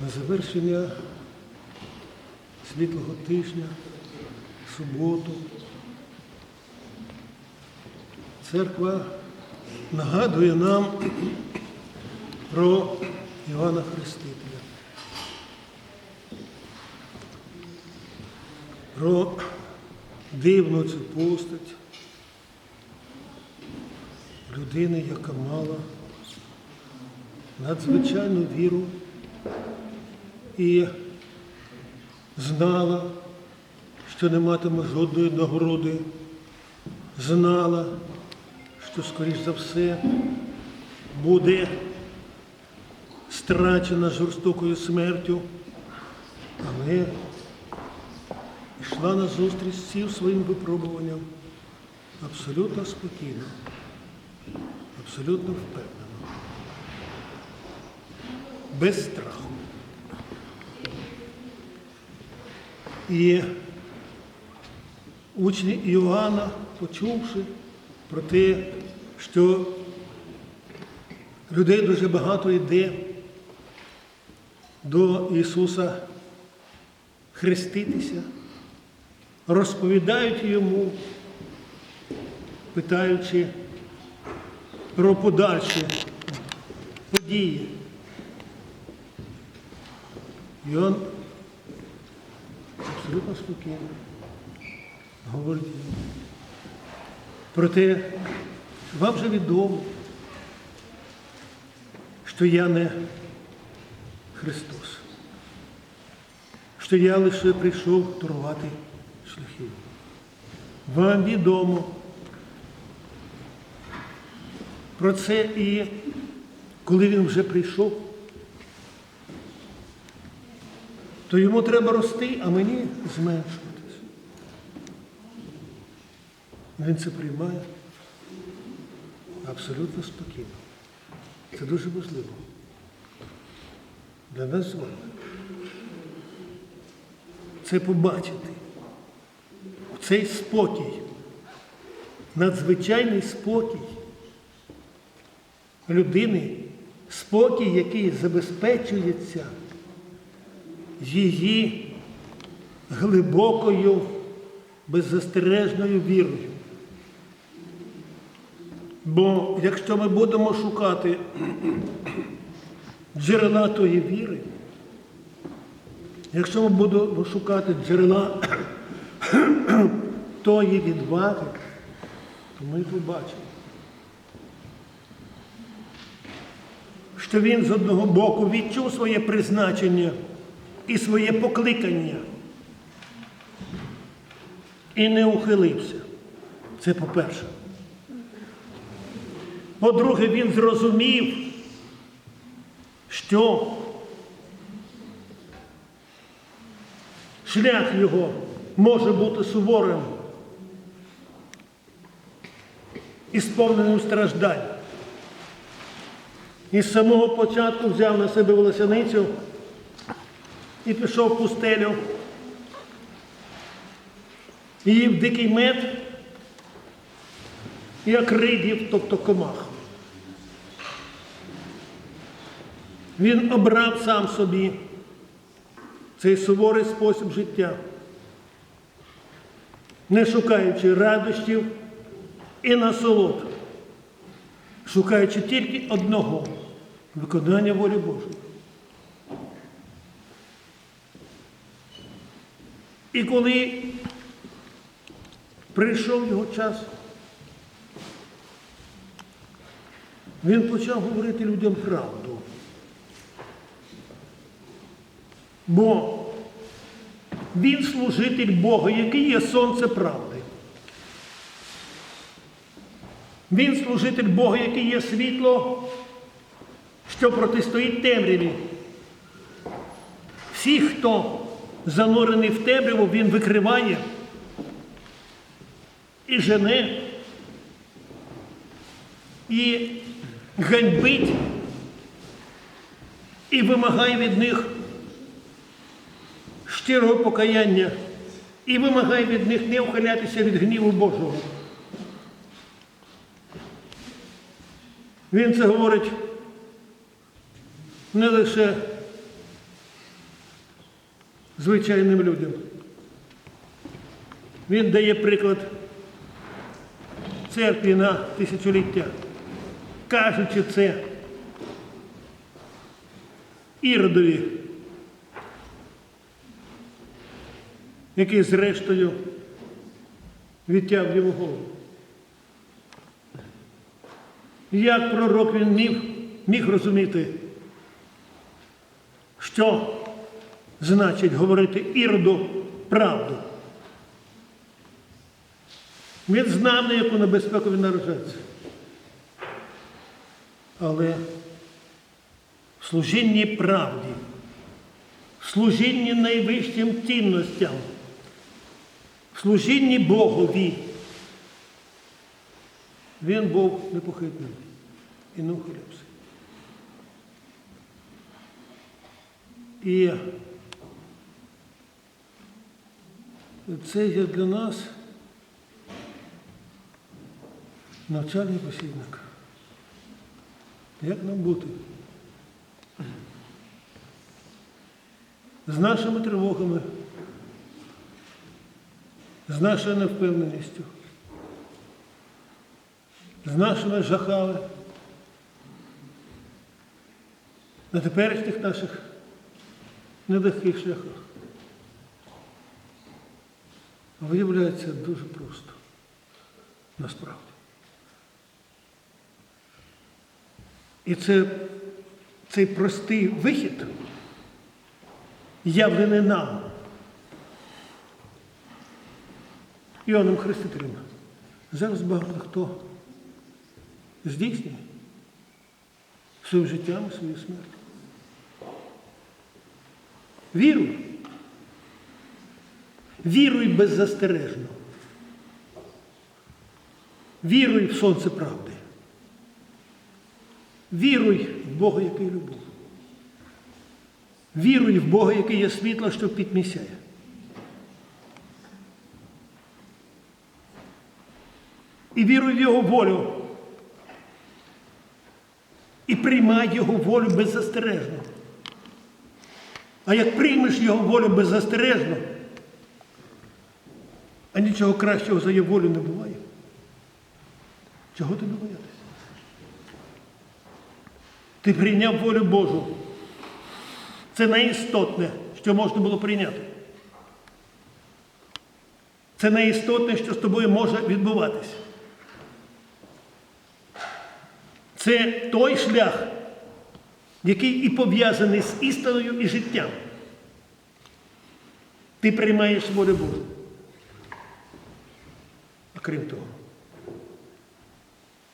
на завершення світлого тижня, суботу. Церква нагадує нам про Івана Хрестителя, про дивну цю постать людини, яка мала надзвичайну віру і знала, що не матиме жодної нагороди, знала, що, скоріш за все, буде страчена жорстокою смертю, але йшла на зустріч з цим своїм випробуванням. Абсолютно спокійно, абсолютно впевнено, без страху. І учні Іоанна, почувши про те, що людей дуже багато йде до Ісуса хреститися, розповідають йому, питаючи про подальші події. І абсолютно спокійно говорить про те, вам же відомо, що я не Христос, що я лише прийшов турувати шляхи. Вам відомо. Про це і коли він вже прийшов, то йому треба рости, а мені зменшуватись. Він це приймає абсолютно спокійно. Це дуже важливо для нас з вами. Це побачити. Цей спокій, надзвичайний спокій людини, спокій, який забезпечується її глибокою, беззастережною вірою. Бо якщо ми будемо шукати джерела тої віри, якщо ми будемо шукати джерела тої відваги, то ми побачимо, що він з одного боку відчув своє призначення і своє покликання і не ухилився. Це по-перше. По-друге, він зрозумів, що шлях його може бути суворим і сповненим страждань. І з самого початку взяв на себе волосяницю і пішов в пустелю, і їв дикий мед і акридів, тобто комах. Він обрав сам собі цей суворий спосіб життя, не шукаючи радощів і насолод, шукаючи тільки одного виконання волі Божої. І коли прийшов його час, він почав говорити людям правду. Бо він служитель Бога, який є сонце правди. Він служитель Бога, який є світло, що протистоїть темряві. Всі, хто занурений в темряву, він викриває і жене, і ганьбить, і вимагає від них щирого покаяння і вимагає від них не ухилятися від гніву Божого. Він це говорить не лише звичайним людям. Він дає приклад церкві на тисячоліття, кажучи це Іродові, який зрештою відтяв йому голову. Як пророк він міг, міг розуміти, що значить говорити Іроду правду? Він знав, на яку небезпеку він наражається. Але в служінні правді, в служінні найвищим цінностям, в служінні Богові, він був непохитним і не ухилявся. І це є для нас навчальний посібник. Як нам бути? З нашими тривогами, з нашою невпевненістю, з нашими жахами на теперішніх наших нелегких шляхах. Виявляється дуже просто. Насправді. І це, цей простий вихід явлений нам. Іоанном Хрестителем. Зараз багато хто здійснює своїм життям і своєю смертю. Віруй. Віруй беззастережно. Віруй в сонце правди. Віруй в Бога, який любов. Віруй в Бога, який є світло, що підмісяє. І віруй в Його волю. І приймай Його волю беззастережно. А як приймеш Його волю беззастережно, а нічого кращого за його волю не буває. Чого тобі боятися? Ти прийняв волю Божу. Це найістотне, що можна було прийняти. Це найістотне, що з тобою може відбуватися. Це той шлях, який і пов'язаний з істиною і життям. Ти приймаєш волю Божу. Крім того,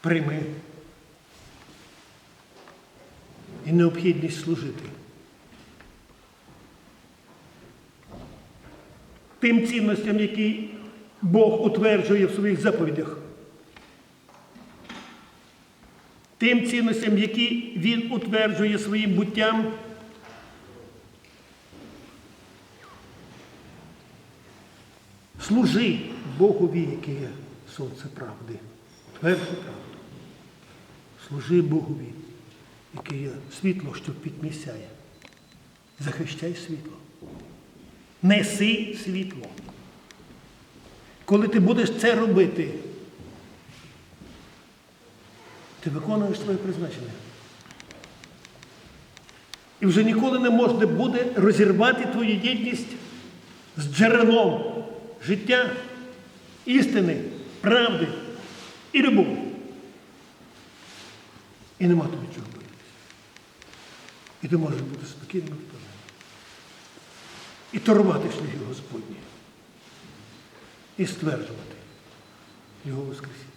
прийми і необхідність служити. Тим цінностям, які Бог утверджує в своїх заповідях. Тим цінностям, які Він утверджує своїм буттям. Служи Богові, який є сонце правди, тверджу правду. Служи Богові, який є світло, що підмісяє. Захищай світло. Неси світло. Коли ти будеш це робити, ти виконуєш своє призначення. І вже ніколи не можна буде розірвати твою єдність з джерелом життя, істини, правди і любові. І нема тобі чого боїтися. І ти можеш бути спокійним впевненим. І торувати шляхи Господні. І стверджувати Його Воскресіння.